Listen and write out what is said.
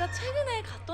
제가 최근에 갔던